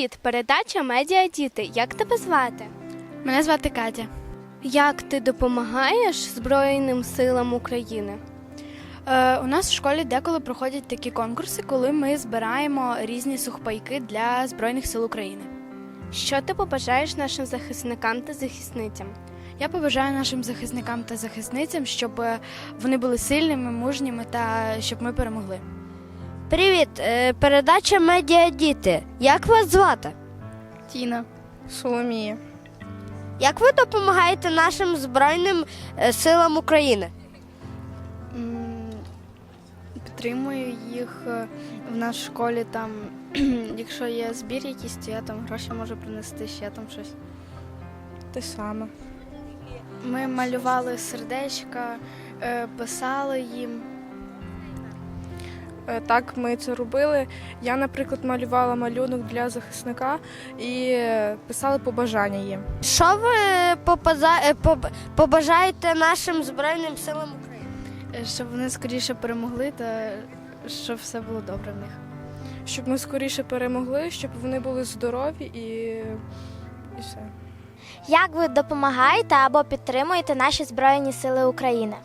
Привіт, передача Медіа Діти. Як тебе звати? Мене звати Катя. Як ти допомагаєш Збройним силам України? Е, у нас в школі деколи проходять такі конкурси, коли ми збираємо різні сухпайки для Збройних сил України. Що ти побажаєш нашим захисникам та захисницям? Я побажаю нашим захисникам та захисницям, щоб е, вони були сильними, мужніми та щоб ми перемогли. Привіт, е, передача Медіа Діти. Як вас звати? Тіна, Соломія. Як ви допомагаєте нашим Збройним е, силам України? Підтримую їх е, в нашій школі. Там, якщо є збір якийсь, то я там гроші можу принести, ще там щось. Те саме. Ми малювали сердечка, писали їм. Е, Так, ми це робили. Я, наприклад, малювала малюнок для захисника і писали побажання їм. Що ви е, поб- побажаєте нашим Збройним силам України? Е, Щоб вони скоріше перемогли та щоб все було добре в них. Щоб ми скоріше перемогли, щоб вони були здорові і, і все. Як ви допомагаєте або підтримуєте наші Збройні Сили України?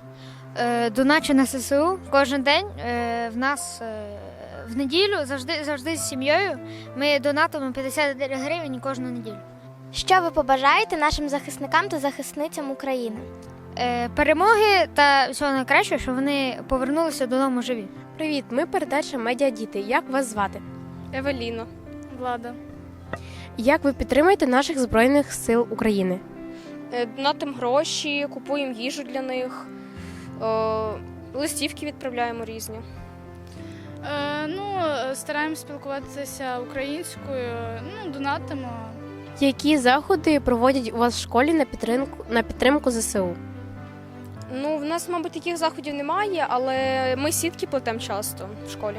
Е, доначу на ССУ кожен день. Е, в нас е, в неділю завжди завжди з сім'єю. Ми донатимо 50 гривень кожну неділю. Що ви побажаєте нашим захисникам та захисницям України? Перемоги та всього найкращого, щоб вони повернулися додому живі. Привіт, ми передача Медіа Діти. Як вас звати? Евеліна. Влада. Як ви підтримуєте наших Збройних сил України? Донатимо гроші, купуємо їжу для них, листівки відправляємо різні. Е, ну, стараємось спілкуватися українською, ну, донатимо. Які заходи проводять у вас в школі на підтримку на підтримку ЗСУ? Ну, в нас, мабуть, таких заходів немає, але ми сітки плетемо часто в школі.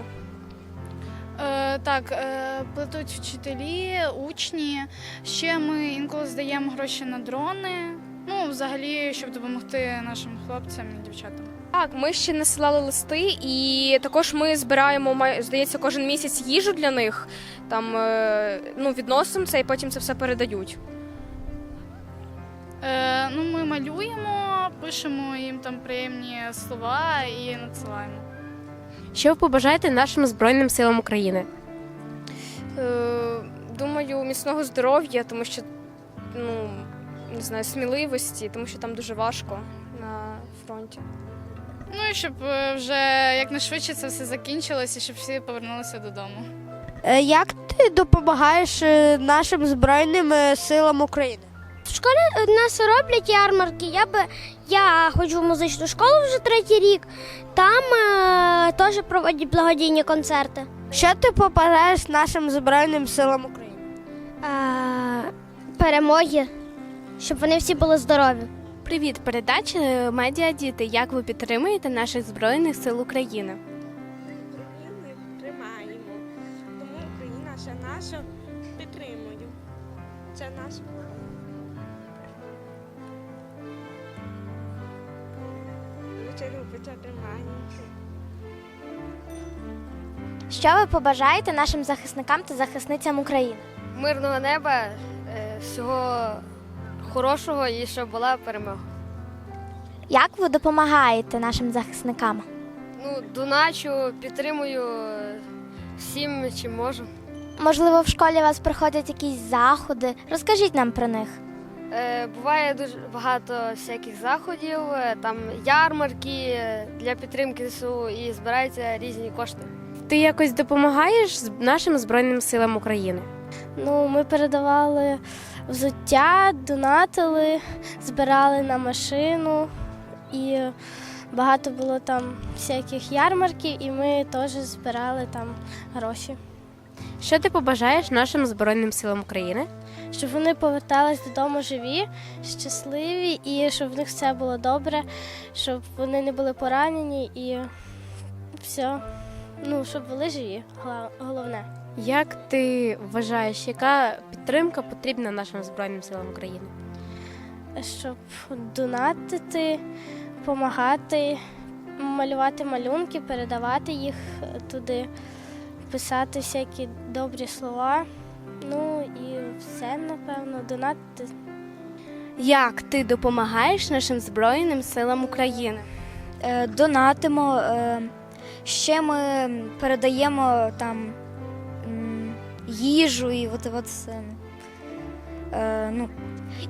Е, так, е, плетуть вчителі, учні. Ще ми інколи здаємо гроші на дрони. Ну, взагалі, щоб допомогти нашим хлопцям і дівчатам. Так, ми ще насилали листи, і також ми збираємо, май- здається, кожен місяць їжу для них. Там е, ну, відносимо це і потім це все передають. Е, ну, ми малюємо, пишемо їм там приємні слова і надсилаємо. Що ви побажаєте нашим Збройним силам України? Е, думаю, міцного здоров'я, тому що ну, не знаю, сміливості, тому що там дуже важко на фронті. Ну і щоб е, вже якнайшвидше це все закінчилося, щоб всі повернулися додому. Е, Як ти допомагаєш е, нашим Збройним силам України? В школі нас роблять ярмарки. Я би я ходжу в музичну школу вже третій рік. Там е, теж проводять благодійні концерти. Що ти побажаєш нашим Збройним силам України? Е, перемоги, щоб вони всі були здорові. Привіт, передача Медіа Діти. Як ви підтримуєте наших Збройних сил України? України тримаємо. Тому Україна ще наша підтримує. Це наш. Лише любиться тримаємо. Що ви побажаєте нашим захисникам та захисницям України? Мирного неба, е, всього хорошого і щоб була перемога. Як ви допомагаєте нашим захисникам? Ну, доначу, підтримую всім, чим можу. Можливо, в школі у вас проходять якісь заходи. Розкажіть нам про них. Е, буває дуже багато всяких заходів, е, там ярмарки е, для підтримки ЗСУ і збираються різні кошти. Ти якось допомагаєш з- нашим Збройним силам України? Ну, ми передавали взуття, донатили, збирали на машину і багато було там всяких ярмарків, і ми теж збирали там гроші, Що ти побажаєш нашим Збройним силам України? щоб вони повертались додому живі, щасливі, і щоб в них все було добре, щоб вони не були поранені і все. Ну, щоб були живі, головне. Як ти вважаєш, яка підтримка потрібна нашим Збройним силам України? щоб донатити, допомагати, малювати малюнки, передавати їх туди, писати всякі добрі слова Ну і все, напевно, донатити. Як ти допомагаєш нашим Збройним силам України? Е, донатимо. Е, ще ми передаємо там їжу і от, от все. Е, ну,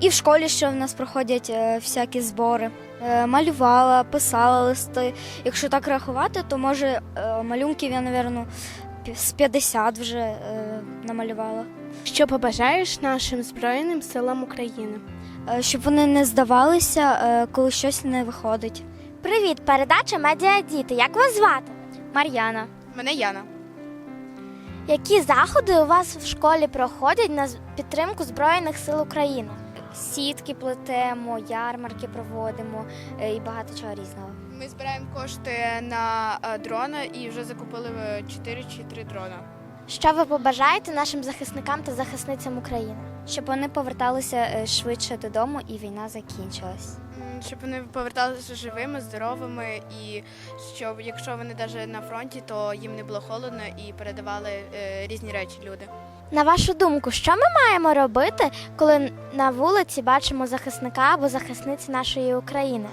і в школі ще в нас проходять е, всякі збори. Е, малювала, писала листи. Якщо так рахувати, то може е, малюнків я, напевно, з 50 вже е, намалювала. Що побажаєш нашим Збройним силам України? Е, щоб вони не здавалися, е, коли щось не виходить. Привіт, передача Медіа Діти. Як вас звати? Мар'яна. Мене Яна. Які заходи у вас в школі проходять на підтримку Збройних сил України? Сітки плетемо, ярмарки проводимо е, і багато чого різного. Ми збираємо кошти на е, дрона і вже закупили 4 чи 3 дрона. Що ви побажаєте нашим захисникам та захисницям України? Щоб вони поверталися е, швидше додому і війна закінчилась. Щоб вони поверталися живими, здоровими, і щоб якщо вони навіть на фронті, то їм не було холодно і передавали е, різні речі люди. На вашу думку, що ми маємо робити, коли на вулиці бачимо захисника або захисниці нашої України?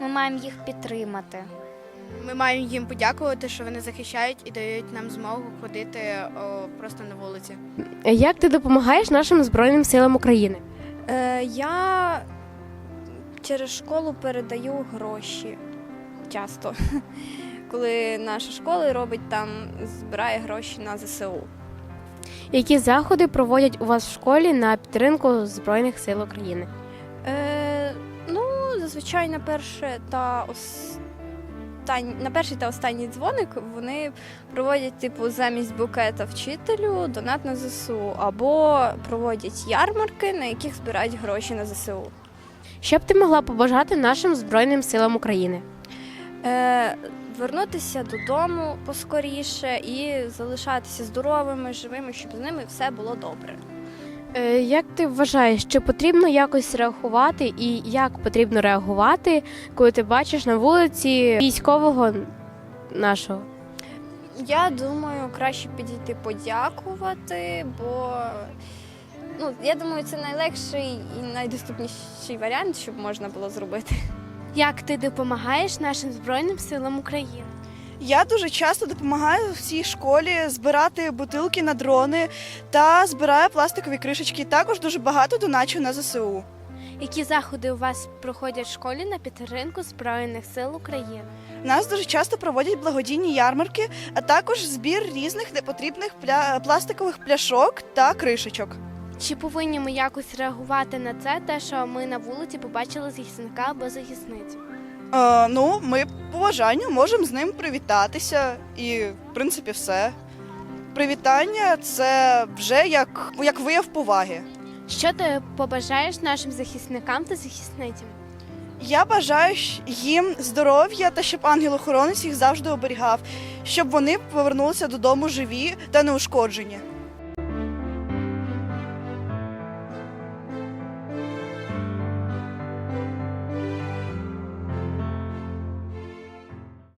Ми маємо їх підтримати. Ми маємо їм подякувати, що вони захищають і дають нам змогу ходити о, просто на вулиці. Як ти допомагаєш нашим Збройним силам України? Е, я через школу передаю гроші часто. Коли наша школа робить там, збирає гроші на ЗСУ. Які заходи проводять у вас в школі на підтримку Збройних сил України? Е, ну, зазвичай на перше та остань... на перший та останній дзвоник вони проводять, типу, замість букета вчителю донат на ЗСУ, або проводять ярмарки, на яких збирають гроші на ЗСУ. Що б ти могла побажати нашим Збройним силам України? Е, вернутися додому поскоріше і залишатися здоровими, живими, щоб з ними все було добре. Е, Як ти вважаєш, чи потрібно якось реагувати і як потрібно реагувати, коли ти бачиш на вулиці військового нашого? Я думаю, краще підійти подякувати, бо ну, я думаю, це найлегший і найдоступніший варіант, щоб можна було зробити. Як ти допомагаєш нашим Збройним силам України? Я дуже часто допомагаю в цій школі збирати бутилки на дрони та збираю пластикові кришечки. Також дуже багато доначу на ЗСУ. Які заходи у вас проходять в школі на підтримку Збройних сил України? Нас дуже часто проводять благодійні ярмарки, а також збір різних непотрібних пля... пластикових пляшок та кришечок. Чи повинні ми якось реагувати на це, те, що ми на вулиці побачили захисника або захисницю? Е, ну, ми по бажанню можемо з ним привітатися, і в принципі все. Привітання це вже як, як вияв поваги. Що ти побажаєш нашим захисникам та захисницям? Я бажаю їм здоров'я та щоб ангел-охоронець їх завжди оберігав, щоб вони повернулися додому живі та неушкоджені.